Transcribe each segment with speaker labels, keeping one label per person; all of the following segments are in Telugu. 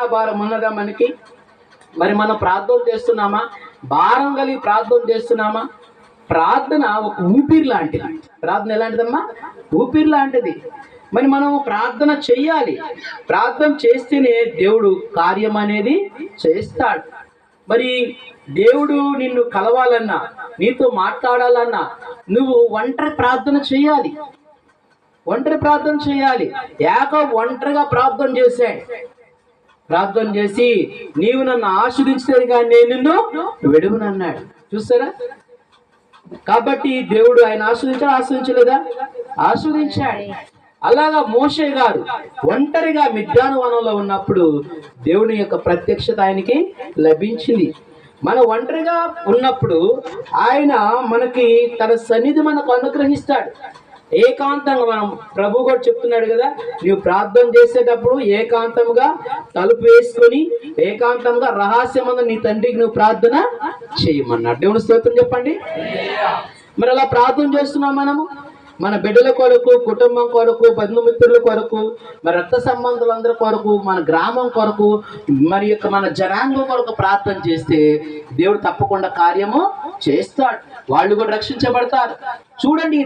Speaker 1: భారం ఉన్నదా మనకి? మరి మనం ప్రార్థన చేస్తున్నామా? భారం కలిగి ప్రార్థన చేస్తున్నామా? ప్రార్థన ఒక ఊపిరి లాంటిది. ప్రార్థన ఎలాంటిదమ్మా? ఊపిరి లాంటిది. మరి మనం ప్రార్థన చెయ్యాలి. ప్రార్థన చేస్తేనే దేవుడు కార్యం అనేది చేస్తాడు. మరి దేవుడు నిన్ను కలవాలన్నా నీతో మాట్లాడాలన్నా నువ్వు ఒంటరి ప్రార్థన చేయాలి ఒంటరి ప్రార్థన చేయాలి ఏక ఒంటరిగా ప్రార్థన చేశాడు. ప్రార్థన చేసి నీవు నన్ను ఆశ్రయించితే కానీ నేను నిన్ను విడువనన్నాడు. చూస్తారా? కాబట్టి దేవుడు ఆయన ఆశ్రయించాడు ఆశ్రయించలేదా ఆశ్రయించాడు అలాగా మోషే గారు ఒంటరిగా మిద్యాను వనంలో ఉన్నప్పుడు దేవుని యొక్క ప్రత్యక్షత ఆయనకి లభించింది. మన ఒంటరిగా ఉన్నప్పుడు ఆయన మనకి తన సన్నిధి మనకు అనుగ్రహిస్తాడు. ఏకాంతంగా మనం ప్రభు కూడా చెప్తున్నాడు కదా నీవు ప్రార్థన చేసేటప్పుడు ఏకాంతంగా తలుపు వేసుకొని ఏకాంతంగా రహస్యమందు నీ తండ్రికి నువ్వు ప్రార్థన చేయమన్నాడు. దేవుని స్తోత్రం చెప్పండి. మరి అలా ప్రార్థన చేస్తున్నాం మనము? మన బిడ్డల కొరకు కుటుంబం కొరకు బంధుమిత్రుల కొరకు మరి రక్త సంబంధులందరి కొరకు మన గ్రామం కొరకు మరి యొక్క మన జనాంగం కొరకు ప్రార్థన చేస్తే దేవుడు తప్పకుండా కార్యము చేస్తాడు. వాళ్ళు కూడా రక్షించబడతారు. చూడండి ఈ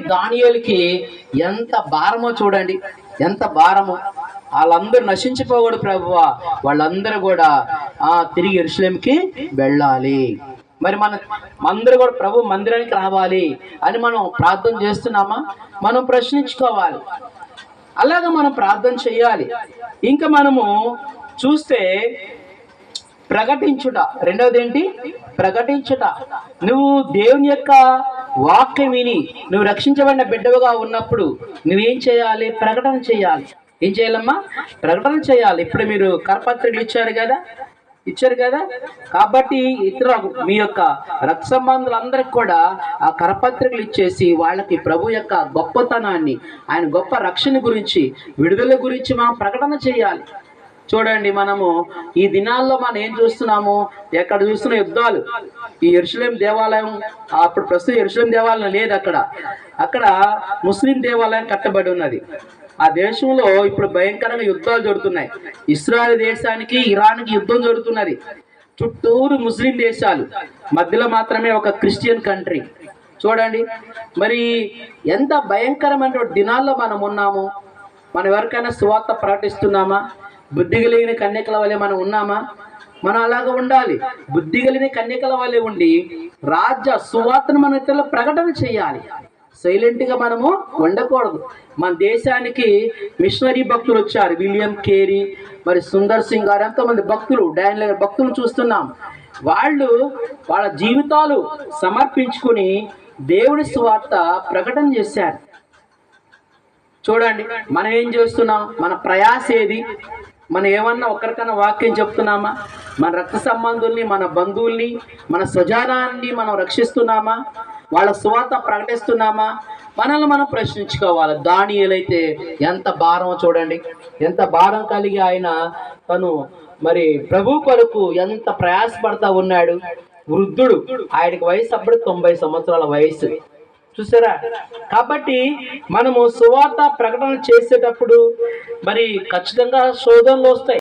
Speaker 1: ఎంత భారమో చూడండి. ఎంత భారమో. వాళ్ళందరూ నశించిపోకూడదు ప్రభువా. వాళ్ళందరూ కూడా ఆ తిరిగి ఇరుషులంకి వెళ్ళాలి. మరి మన అందరూ కూడా ప్రభు మందిరానికి రావాలి అని మనం ప్రార్థన చేస్తున్నామా? మనం ప్రశ్నించుకోవాలి. అలాగే మనం ప్రార్థన చేయాలి. ఇంకా మనము చూస్తే ప్రకటించుట. రెండవది ఏంటి ప్రకటించుట. నువ్వు దేవుని యొక్క వాక్యం విని నువ్వు రక్షించబడిన బిడ్డవుగా ఉన్నప్పుడు నువ్వేం చేయాలి? ప్రకటన చేయాలి. ఏం చేయాలమ్మా? ప్రకటన చేయాలి. ఇప్పుడు మీరు కరపత్రికలు ఇచ్చారు కదా? ఇచ్చారు కదా? కాబట్టి ఇతర మీ యొక్క రక్త సంబంధులందరికి కూడా ఆ కరపత్రికలు ఇచ్చేసి వాళ్ళకి ప్రభు యొక్క గొప్పతనాన్ని ఆయన గొప్ప రక్షణ గురించి విడుదల గురించి మనం ప్రకటన చేయాలి. చూడండి మనము ఈ దినాల్లో మనం ఏం చూస్తున్నాము? ఎక్కడ చూస్తున్న యుద్ధాలు? ఈ ఎరుసలేం దేవాలయం అప్పుడు ప్రస్తుతం ఎరుసలేం దేవాలయం లేదు అక్కడ. అక్కడ ముస్లిం దేవాలయం కట్టబడి ఉన్నది. ఆ దేశంలో ఇప్పుడు భయంకరంగా యుద్ధాలు జరుగుతున్నాయి. ఇస్రాయల్ దేశానికి ఇరాన్కి యుద్ధం జరుగుతున్నది. చుట్టూరు ముస్లిం దేశాలు. మధ్యలో మాత్రమే ఒక క్రిస్టియన్ కంట్రీ. చూడండి. మరి ఎంత భయంకరమైన దినాల్లో మనం ఉన్నాము. మనం ఎవరికైనా సువార్త ప్రకటిస్తున్నామా? బుద్ధి కలిగిన కన్యకల వల్లే మనం ఉన్నామా? మనం అలాగ ఉండాలి. బుద్ధి కలిగిన కన్యకల వల్లే ఉండి రాజ్య సువార్తను మన ఇతరులకు ప్రకటన చేయాలి. సైలెంట్గా మనము ఉండకూడదు. మన దేశానికి మిషనరీ భక్తులు వచ్చారు. విలియం కేరీ మరి సుందర్ సింగ్ గారు ఎంతోమంది భక్తులు డాన్ల భక్తులు చూస్తున్నాం. వాళ్ళు వాళ్ళ జీవితాలు సమర్పించుకుని దేవుడి స్వార్త ప్రకటన చేశారు. చూడండి మనం ఏం చేస్తున్నాం? మన ప్రయాస ఏది? మనం ఏమన్నా ఒకరికన్నా వాక్యం చెప్తున్నామా? మన రక్త సంబంధుల్ని మన బంధువుల్ని మన స్వజానాన్ని మనం రక్షిస్తున్నామా? వాళ్ళ సువార్త ప్రకటిస్తున్నామా? మనల్ని మనం ప్రశ్నించుకోవాలి. దానియలైతే ఎంత భారం చూడండి. ఎంత భారం కలిగి ఆయన తను మరి ప్రభు కొరకు ఎంత ప్రయాసపడతా ఉన్నాడు. వృద్ధుడు. ఆయనకి వయసు అప్పుడు తొంభై సంవత్సరాల వయసు. చూసారా? కాబట్టి మనము సువార్త ప్రకటన చేసేటప్పుడు మరి ఖచ్చితంగా శోధనలు వస్తాయి.